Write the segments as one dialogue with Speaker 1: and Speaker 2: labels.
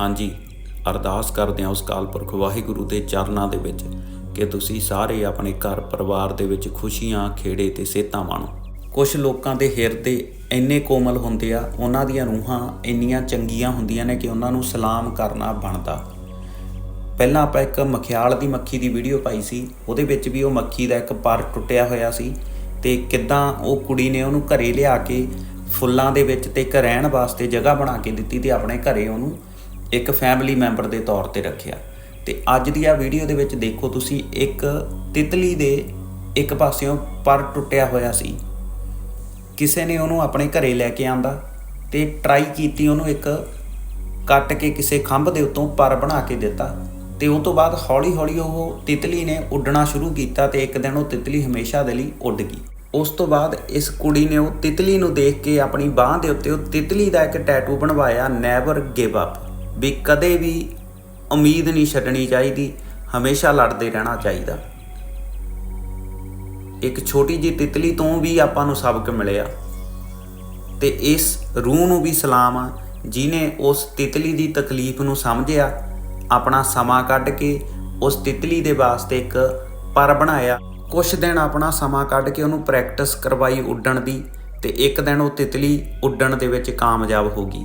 Speaker 1: ਹਾਂਜੀ, ਅਰਦਾਸ ਕਰਦੇ ਹਾਂ ਉਸ ਕਾਲ ਪੁਰਖ ਵਾਹਿਗੁਰੂ ਦੇ ਚਰਨਾਂ ਦੇ ਵਿੱਚ ਕਿ ਤੁਸੀਂ ਸਾਰੇ ਆਪਣੇ ਘਰ ਪਰਿਵਾਰ ਦੇ ਵਿੱਚ ਖੁਸ਼ੀਆਂ, ਖੇੜੇ ਤੇ ਸਿਹਤਾਂ ਮਾਣੋ। ਕੁਝ ਲੋਕਾਂ ਦੇ ਹਿਰਦੇ ਇੰਨੇ ਕੋਮਲ ਹੁੰਦੇ ਆ, ਉਹਨਾਂ ਦੀਆਂ ਰੂਹਾਂ ਇੰਨੀਆਂ ਚੰਗੀਆਂ ਹੁੰਦੀਆਂ ਨੇ ਕਿ ਉਹਨਾਂ ਨੂੰ ਸਲਾਮ ਕਰਨਾ ਬਣਦਾ। ਪਹਿਲਾਂ ਆਪਾਂ ਇੱਕ ਮਖਿਆਲ ਦੀ ਮੱਖੀ ਦੀ ਵੀਡੀਓ ਪਾਈ ਸੀ, ਉਹਦੇ ਵਿੱਚ ਵੀ ਉਹ ਮੱਖੀ ਦਾ ਇੱਕ ਪਰ ਟੁੱਟਿਆ ਹੋਇਆ ਸੀ ਤੇ ਕਿੱਦਾਂ ਉਹ ਕੁੜੀ ਨੇ ਉਹਨੂੰ ਘਰੇ ਲਿਆ ਕੇ ਫੁੱਲਾਂ ਦੇ ਵਿੱਚ ਤੇ ਇੱਕ ਰਹਿਣ ਵਾਸਤੇ ਜਗ੍ਹਾ ਬਣਾ ਕੇ ਦਿੱਤੀ ਤੇ ਆਪਣੇ ਘਰੇ ਉਹਨੂੰ ਇੱਕ ਫੈਮਿਲੀ ਮੈਂਬਰ ਦੇ ਤੌਰ ਤੇ ਰੱਖਿਆ। ਤੇ ਅੱਜ ਦੀ ਆ ਵੀਡੀਓ ਦੇ ਵਿੱਚ ਦੇਖੋ ਤੁਸੀਂ, ਇੱਕ ਤਿਤਲੀ ਦੇ ਇੱਕ ਪਾਸਿਓਂ ਪਰ ਟੁੱਟਿਆ ਹੋਇਆ ਸੀ। ਕਿਸੇ ਨੇ ਉਹਨੂੰ ਆਪਣੇ ਘਰੇ ਲੈ ਕੇ ਆਂਦਾ ਤੇ ਟਰਾਈ ਕੀਤੀ ਉਹਨੂੰ ਇੱਕ ਕੱਟ ਕੇ ਕਿਸੇ ਖੰਭ ਦੇ ਉੱਤੋਂ ਪਰ ਬਣਾ ਕੇ ਦਿੱਤਾ। ਤੇ ਉਸ ਤੋਂ ਬਾਅਦ ਹੌਲੀ-ਹੌਲੀ ਉਹ ਤਿਤਲੀ ਨੇ ਉੱਡਣਾ ਸ਼ੁਰੂ ਕੀਤਾ ਤੇ ਇੱਕ ਦਿਨ ਉਹ ਤਿਤਲੀ ਹਮੇਸ਼ਾ ਦੇ ਲਈ ਉੱਡ ਗਈ। ਉਸ ਤੋਂ ਬਾਅਦ ਇਸ ਕੁੜੀ ਨੇ ਉਹ ਤਿਤਲੀ ਨੂੰ ਦੇਖ ਕੇ ਆਪਣੀ ਬਾਹ ਦੇ ਉੱਤੇ ਉਹ ਤਿਤਲੀ ਦਾ ਇੱਕ ਟੈਟੂ ਬਣਵਾਇਆ ਨੈਵਰ ਗਿਵ ਅਪ ਵੀ ਕਦੇ ਵੀ ਉਮੀਦ ਨਹੀਂ ਛੱਡਣੀ ਚਾਹੀਦੀ, ਹਮੇਸ਼ਾ ਲੜਦੇ ਰਹਿਣਾ ਚਾਹੀਦਾ। ਇੱਕ ਛੋਟੀ ਜਿਹੀ ਤਿਤਲੀ ਤੋਂ ਵੀ ਆਪਾਂ ਨੂੰ ਸਬਕ ਮਿਲਿਆ। ਤੇ ਇਸ ਰੂਹ ਨੂੰ ਵੀ ਸਲਾਮ ਆ ਜਿਨੇ ਉਸ ਤਿਤਲੀ ਦੀ ਤਕਲੀਫ ਨੂੰ ਸਮਝਿਆ, ਆਪਣਾ ਸਮਾਂ ਕੱਢ ਕੇ ਉਸ ਤਿਤਲੀ ਦੇ ਵਾਸਤੇ ਇੱਕ ਪਰ ਬਣਾਇਆ। ਕੁਝ ਦਿਨ ਆਪਣਾ ਸਮਾਂ ਕੱਢ ਕੇ ਉਹਨੂੰ ਪ੍ਰੈਕਟਿਸ ਕਰਵਾਈ ਉੱਡਣ ਦੀ, ਤੇ ਇੱਕ ਦਿਨ ਉਹ ਤਿਤਲੀ ਉੱਡਣ ਦੇ ਵਿੱਚ ਕਾਮਯਾਬ ਹੋ ਗਈ।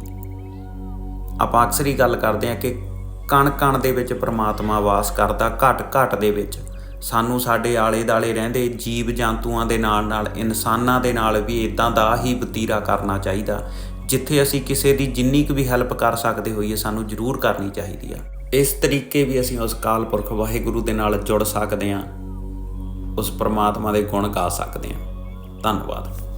Speaker 1: ਆਪਾਂ ਅਕਸਰ ਹੀ ਗੱਲ ਕਰਦੇ ਹਾਂ ਕਿ ਕਣ ਕਣ ਦੇ ਵਿੱਚ ਪ੍ਰਮਾਤਮਾ ਵਾਸ ਕਰਦਾ ਘਟ ਘਟ ਦੇ ਵਿੱਚ। ਸਾਨੂੰ ਸਾਡੇ ਆਲੇ ਦਾਲੇ ਰਹਿੰਦੇ ਜੀਵ ਜੰਤੂਆਂ ਦੇ ਨਾਲ ਨਾਲ ਇਨਸਾਨਾਂ ਦੇ ਨਾਲ ਵੀ ਇਦਾਂ ਦਾ ਹੀ ਵਤੀਰਾ ਕਰਨਾ ਚਾਹੀਦਾ। ਜਿੱਥੇ ਅਸੀਂ ਕਿਸੇ ਦੀ ਜਿੰਨੀ ਕੁ ਵੀ ਹੈਲਪ ਕਰ ਸਕਦੇ ਹੋਈਏ, ਸਾਨੂੰ ਜ਼ਰੂਰ ਕਰਨੀ ਚਾਹੀਦੀ ਆ। ਇਸ ਤਰੀਕੇ ਵੀ ਅਸੀਂ ਉਸ ਕਾਲ ਪੁਰਖ ਵਾਹਿਗੁਰੂ ਦੇ ਨਾਲ ਜੁੜ ਸਕਦੇ ਹਾਂ। ਉਸ ਪ੍ਰਮਾਤਮਾ ਦੇ ਗੁਣ ਗਾ ਸਕਦੇ ਹਾਂ। ਧੰਨਵਾਦ।